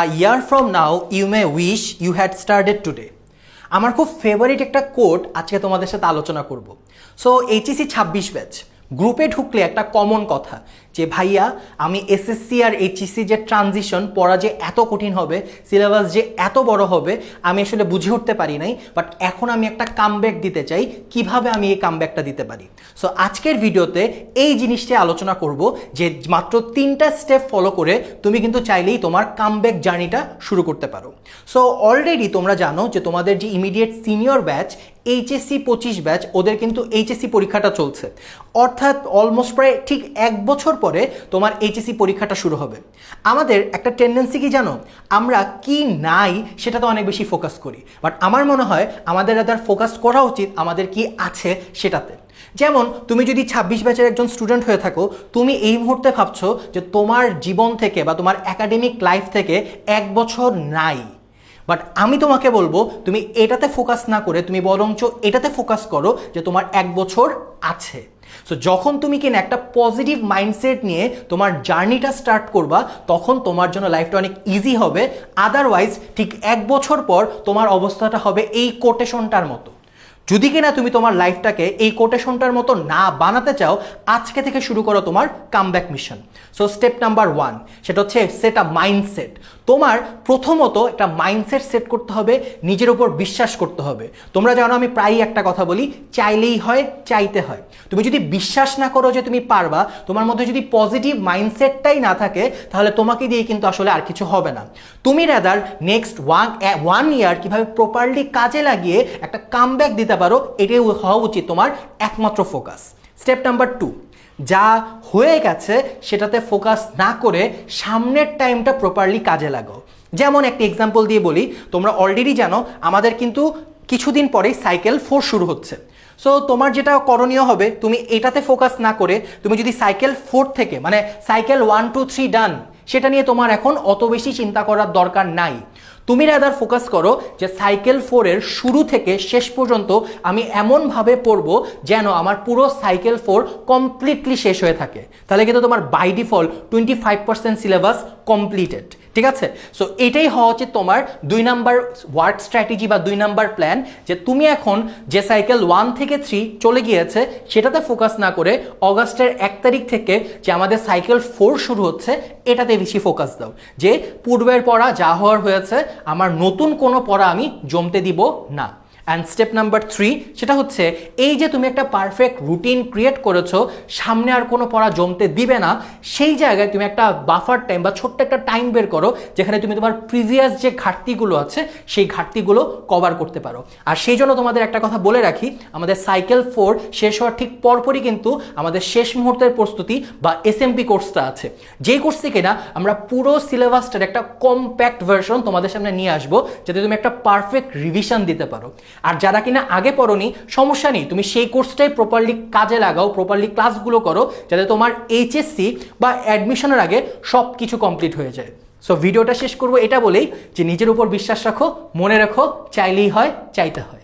A year from now you may wish you had started today আমার খুব favourite একটা code আজকে তোমাদের সাথে আলোচনা করব। সো এইচএসি ছাব্বিশ ব্যাচ গ্রুপে ঢুকলে একটা কমন কথা, যে ভাইয়া, আমি এসএসসি আর এইচএসসি যে ট্রানজিশন পড়া যে এত কঠিন হবে সিলেবাস যে এত বড় হবে, আমি আসলে বুঝে উঠতে পারি নাই বাট এখন আমি একটা কামব্যাক দিতে চাই, কীভাবে আমি এই কামব্যাকটা দিতে পারি? সো আজকের ভিডিওতে এই জিনিসটি আলোচনা করব, যে মাত্র তিনটা স্টেপ ফলো করে তুমি কিন্তু চাইলেই তোমার কামব্যাক জার্নিটা শুরু করতে পারো। সো অলরেডি তোমরা জানো যে তোমাদের যে ইমিডিয়েট সিনিয়র ব্যাচ এইচএসসি পঁচিশ ব্যাচ, ওদের কিন্তু এইচএসসি পরীক্ষাটা চলছে। অর্থাৎ অলমোস্ট প্রায় ঠিক এক বছর পরে তোমার এইচএসসি পরীক্ষাটা শুরু হবে। আমাদের একটা টেন্ডেন্সি কি জানো? আমরা কি নাই সেটা তো অনেক বেশি ফোকাস করি। বাট আমার মনে হয় আমাদের রাদার ফোকাস করা উচিত আমাদের কি আছে সেটাতে। যেমন তুমি যদি ছাব্বিশ ব্যাচের একজন স্টুডেন্ট হয়ে থাকো, তুমি এই মুহূর্তে ভাবছ যে তোমার জীবন থেকে বা তোমার একাডেমিক লাইফ থেকে এক বছর নাই। বাট আমি তোমাকে বলব, তুমি এটাতে ফোকাস না করে, তুমি বরঞ্চ এটাতে ফোকাস করো যে তোমার এক বছর আছে। সো যখন তুমি কিনা একটা পজিটিভ মাইন্ডসেট নিয়ে তোমার জার্নিটা স্টার্ট করবা, তখন তোমার জন্য লাইফটা অনেক ইজি হবে। আদারওয়াইজ ঠিক এক বছর পর তোমার অবস্থাটা হবে এই কোটেশনটার মতো। যদি কিনা তুমি তোমার লাইফটাকে এই কোটেশনটার মতো না বানাতে চাও, আজকে থেকে শুরু করো তোমার comeback mission so step number one সেটা হচ্ছে সেট আ মাইন্ডসেট তোমার প্রথমত একটা মাইন্ডসেট সেট করতে হবে, নিজের উপর বিশ্বাস করতে হবে। তোমরা জানো আমি প্রায়ই একটা কথা বলি, চাইলেই হয়, চাইতে হয়। তুমি যদি বিশ্বাস না করো যে তুমি পারবা, তোমার মধ্যে যদি পজিটিভ মাইন্ডসেটটাই না থাকে, তাহলে তোমাকে দিয়ে কিন্তু আসলে আর কিছু হবে না। তুমি rather next one one year কীভাবে প্রপারলি কাজে লাগিয়ে একটা কামব্যাক দিতে পারো, এটাই হওয়া উচিত তোমার একমাত্র ফোকাস স্টেপ নাম্বার টু যা হয়ে গেছে সেটাতে ফোকাস না করে সামনের টাইমটা প্রপারলি কাজে লাগাও। যেমন একটা এক্সাম্পল দিয়ে বলি, তোমরা অলরেডি জানো, আমাদের কিন্তু কিছুদিন পরেই সাইকেল ফোর শুরু হচ্ছে। সো তোমার যেটা করণীয় হবে, তুমি এটাতে ফোকাস না করে, তুমি যদি সাইকেল ফোর থেকে মানে cycle one two three done সেটা নিয়ে তোমার এখন অত বেশি চিন্তা করার দরকার নাই। তুমি রাদার ফোকাস করো যে সাইকেল ফোরের শুরু থেকে শেষ পর্যন্ত আমি এমনভাবে পড়ব যেন আমার পুরো সাইকেল ফোর কমপ্লিটলি শেষ হয়ে থাকে। তাহলে কিন্তু তোমার by default twenty five percent syllabus completed ঠিক আছে? সো এটাই হওয়া উচিত তোমার দুই নাম্বার ওয়ার্ক স্ট্র্যাটেজি বা দুই নাম্বার প্ল্যান যে তুমি এখন যে সাইকেল ওয়ান থেকে থ্রি চলে গিয়েছে, সেটাতে ফোকাস না করে অগাস্টের এক তারিখ থেকে যে আমাদের সাইকেল ফোর শুরু হচ্ছে, এটাতে বেশি ফোকাস দাও। যে পূর্বের পড়া যা হওয়ার হয়েছে, আমার নতুন কোনো পড়া আমি জমতে দিব না। অ্যান্ড স্টেপ নাম্বার থ্রি সেটা হচ্ছে এই যে তুমি একটা পারফেক্ট রুটিন ক্রিয়েট করেছ, সামনে আর কোনো পড়া জমতে দিবে না, সেই জায়গায় তুমি একটা বাফার টাইম বা ছোট্ট একটা টাইম বের করো, যেখানে তুমি তোমার প্রিভিয়াস যে ঘাটতিগুলো আছে, সেই ঘাটতিগুলো কভার করতে পারো। আর সেই জন্য তোমাদের একটা কথা বলে রাখি, আমাদের সাইকেল ফোর শেষ হওয়ার ঠিক পরপরই কিন্তু আমাদের শেষ মুহূর্তের প্রস্তুতি বা এস এসএমপি কোর্সটা আছে। যেই কোর্স থেকে না, আমরা পুরো সিলেবাসটার একটা কম্প্যাক্ট ভার্সন তোমাদের সামনে নিয়ে আসব, যাতে তুমি একটা পারফেক্ট রিভিশন দিতে পারো। আর যারা কিনা আগে পড়নি, সমস্যা নেই। তুমি সেই কোর্সটাই প্রপারলি কাজে লাগাও প্রপারলি ক্লাসগুলো করো, যাতে তোমার এইচএসসি বা অ্যাডমিশনের আগে সব কিছু কমপ্লিট হয়ে যায়। সো ভিডিওটা শেষ করব এটা বলেই যে নিজের উপর বিশ্বাস রাখো, মনে রাখো, চাইলেই হয়, চাইতে হয়।